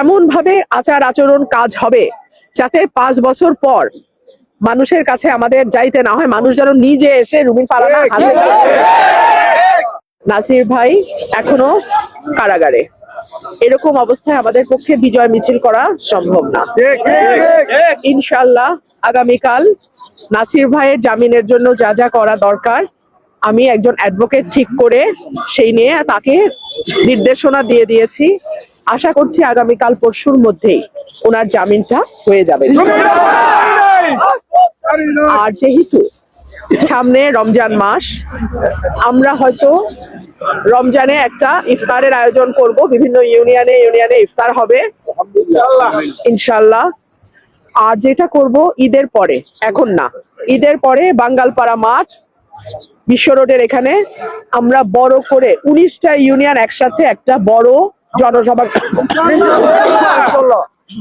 এমন ভাবে আচার আচরণ কাজ হবে যাতে পাঁচ বছর পর মানুষের কাছে আমাদের যাইতে না হয় মানুষ যেন নিজে এসে রুমিন ফারানা হাসে নাসির ভাই এখনও কারাগারে। এরকম অবস্থায় আমাদের পক্ষে বিজয় মিছিল করা সম্ভব না। ইনশাল্লাহ আগামীকাল নাসির ভাইয়ের জামিনের জন্য যা যা করা দরকার আমি একজন অ্যাডভোকেট ঠিক করে সেই নিয়ে তাকে নির্দেশনা দিয়ে দিয়েছি। আশা করছি আগামীকাল পরশুর মধ্যেই ওনার জামিনটা হয়ে যাবে। আর যেহেতু সামনে রমজান মাস, আমরা হয়তো রমজানে একটা ইফতারের আয়োজন করব। বিভিন্ন ইউনিয়নে ইউনিয়নে ইফতার হবে। ইনশাল্লাহ আর যেটা করব ঈদের পরে, এখন না। ঈদের পরে বাঙ্গালপাড়া মাঠ বিশ্ব রোডের এখানে আমরা বড় করে উনিশটা ইউনিয়ন একসাথে একটা বড় জনসভা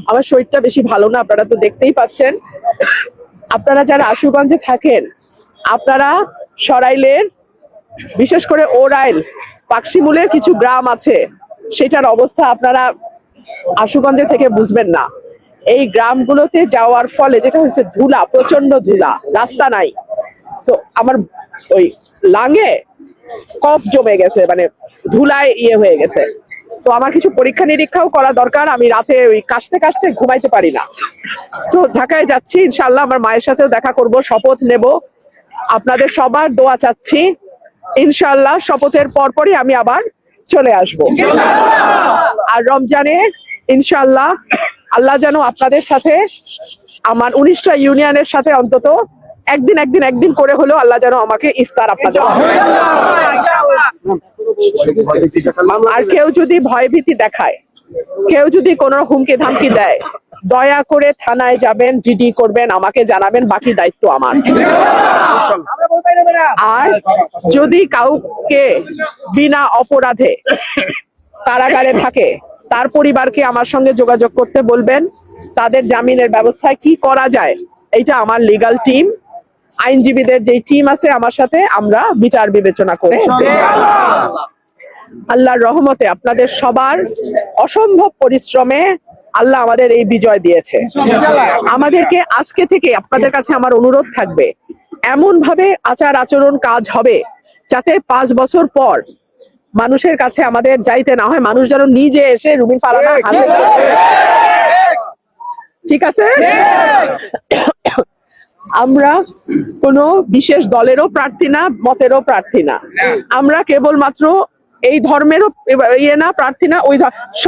আমার শরীরটা বেশি ভালো না, আপনারা তো দেখতেই পাচ্ছেন। আপনারা যারা আশুগঞ্জে থাকেন, আপনারা সরাইলের, বিশেষ করে ওরাইল, পাকশিমুলের কিছু গ্রাম আছে, সেটার অবস্থা আপনারা আশুগঞ্জে থেকে বুঝবেন না। এই গ্রামগুলোতে যাওয়ার ফলে যেটা হচ্ছে ধুলা প্রচণ্ড ধুলা, রাস্তা নাই। সো আমার ওই লাঙে কফ জমে গেছে মানে ধুলায় ইয়ে হয়ে গেছে। তো আমার কিছু পরীক্ষা নিরীক্ষাও করা দরকার, আমি রাতে ওই কাশতে কাশতে ঘুমাইতে পারি না। সো ঢাকায় যাচ্ছি ইনশাল্লাহ আমার মায়ের সাথেও দেখা করব, শপথ নেব। আপনাদের সবার দোয়া চাচ্ছি ইনশাল্লাহ শপথের পরপরই আমি আবার চলে আসব। আর রমজানে ইনশাল্লাহ আল্লাহ যেন আপনাদের সাথে, আমার উনিশটা ইউনিয়নের সাথে অন্তত একদিন একদিন একদিন করে হলেও আল্লাহ যেন আমাকে ইফতার আপনাদের আর কেউ যদি ভয়ভীতি দেখায়, কেউ যদি কোনো হুমকি ধামকি দেয়, দয়া করে থানায় যাবেন, জিডি করবেন, আমাকে জানাবেন, বাকি দায়িত্ব আমার। আর যদি কাউকে বিনা অপরাধে কারাগারে থাকে, তার পরিবারকে আমার সঙ্গে যোগাযোগ করতে বলবেন, তাদের জামিনের ব্যবস্থায় কি করা যায়, এইটা আমার লিগ্যাল টিম আইনজীবীদের যে টিম আছে আমার সাথে আমরা বিচার বিবেচনা করে আল্লাহর রহমতে আপনাদের সবার অসম্ভব পরিশ্রমে আল্লাহ আমাদের এই বিজয় দিয়েছে। আমাদেরকে আজকে থেকে আপনাদের কাছে আমার অনুরোধ থাকবে এমন ভাবে আচার আচরণ কাজ হবে যাতে পাঁচ বছর পর মানুষের কাছে আমাদের যাইতে না হয় মানুষ যেন নিজে এসে রুমিন ফারানা হাসে। ঠিক আছে। আমরা কোনো বিশেষ দলেরও প্রার্থী না, মতেরও প্রার্থী না। আমরা কেবলমাত্র এই ধর্মেরও ইয়ে না, প্রার্থী না, ওই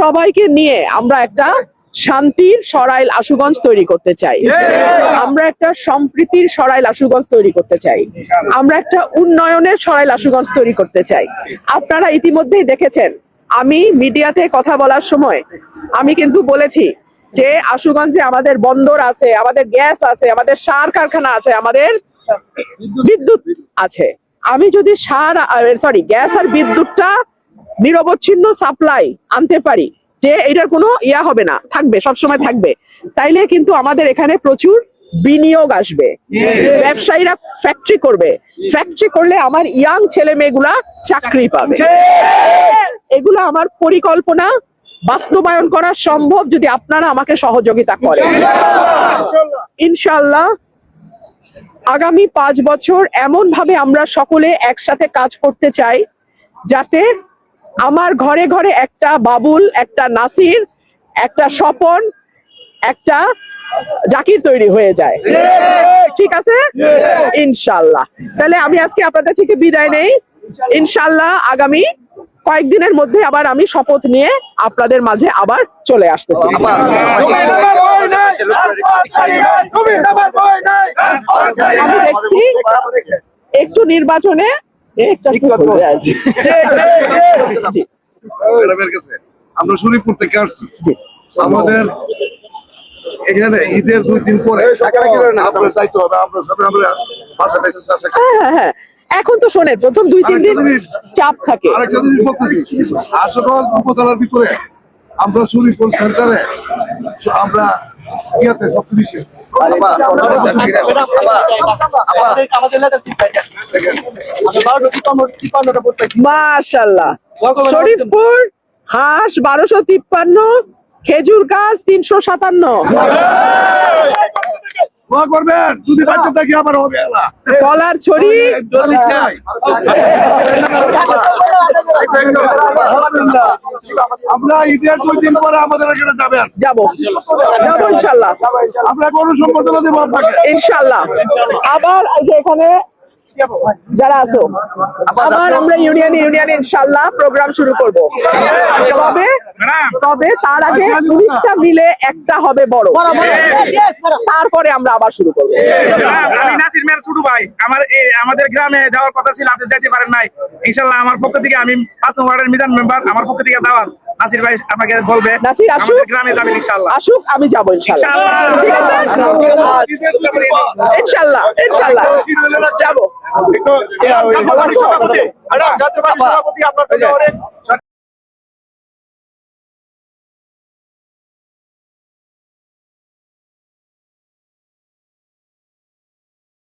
সবাইকে নিয়ে আমরা একটা শান্তির সরাইল আশুগঞ্জ তৈরি করতে চাই। আমরা একটা সম্প্রীতির সরাইল আশুগঞ্জ তৈরি করতে চাই। আমরা একটা উন্নয়নের সরাইল আশুগঞ্জ তৈরি করতে চাই। আপনারা ইতিমধ্যেই দেখেছেন, আমি মিডিয়াতে কথা বলার সময় আমি কিন্তু বলেছি যে আশুগঞ্জে আমাদের বন্দর আছে আমাদের গ্যাস আছে আমাদের সার কারখানা আছে আমাদের বিদ্যুৎ আছে। আমি যদি সার সরি গ্যাস আর বিদ্যুৎটা নিরবচ্ছিন্ন সাপ্লাই আনতে পারি যে এটার কোনো ইয়া হবে না থাকবে সব সময় থাকবে তাইলে কিন্তু আমাদের এখানে প্রচুর বিনিয়োগ আসবে। ব্যবসায়ীরা ফ্যাক্টরি করবে। ফ্যাক্টরি করলে আমার ইয়াং ছেলে মেয়েগুলা চাকরি পাবে। এগুলো আমার পরিকল্পনা বাস্তবায়ন করা সম্ভব যদি আপনারা আমাকে সহযোগিতা করেন। ইনশাল্লাহ আগামী পাঁচ বছর এমন ভাবে আমরা সকলে একসাথে কাজ করতে চাই যাতে আমার ঘরে ঘরে একটা বাবুল, একটা নাসির, একটা স্বপন, একটা জাকির তৈরি হয়ে যায়। ঠিক আছে? ইনশাল্লাহ তাহলে আমি আজকে আপনাদের থেকে বিদায় নেই। ইনশাল্লাহ আগামী কয়েকদিনের মধ্যে আবার আমি শপথ নিয়ে আপনাদের মাঝে আবার চলে আসতেছি। আমি দেখছি একটু নির্বাচনে আমরা শরীফপুর থেকে আসছি। আমাদের এখানে ঈদের দুই দিন পরে আপনার দায়িত্ব হবে আপনার সাথে আমরা চাষে হ্যাঁ হ্যাঁ হ্যাঁ। এখন তো শোনেন প্রথম দুই তিন দিন চাপ থাকে। আরেকটা জিনিস বলতেছি উপজেলার ভিতরে আমরা শরীফপুর সেন্টারে আমরা কি আছে সবকিছু মাশাল্লাহ শরীফপুর হাঁস বারোশো তিপ্পান্ন খেজুর গাছ তিনশো সাতান্ন। দোয়া করবেন যদি বাচ্চা থাকি আবার হবে কলার ছড়ি? আমরা ঈদের দুই দিন পরে আমাদের এখানে যাবেন। যাব। যাব ইনশাল্লাহ। আমরা কোনো সম্বোধনা দেবো আপনাকে ইনশাল্লাহ। আবার এখানে যারা আছো আবার আমরা ইউনিয়ন ইউনিয়ন ইনশাল্লাহ প্রোগ্রাম শুরু করব। তবে তবে তার আগে উনিশটা মিলে একটা হবে বড়। তারপরে আমরা আবার শুরু করব। আমি নাসির ছোট ভাই। আমার আমাদের গ্রামে যাওয়ার কথা ছিল আপনি যেতে পারেন নাই। ইনশাল্লাহ আমার পক্ষ থেকে আমি পাঁচ নম্বর ওয়ার্ডের মিজান মেম্বার আমার পক্ষ থেকে দাওয়াত নাসির ভাই আপনাকে বলবে। নাসির আসুক। গ্রামে যাবেন ইনশাল্লাহ আসুক আমি যাব আছে ইনশাল্লাহ ইনশাল্লাহ যাব। একটু-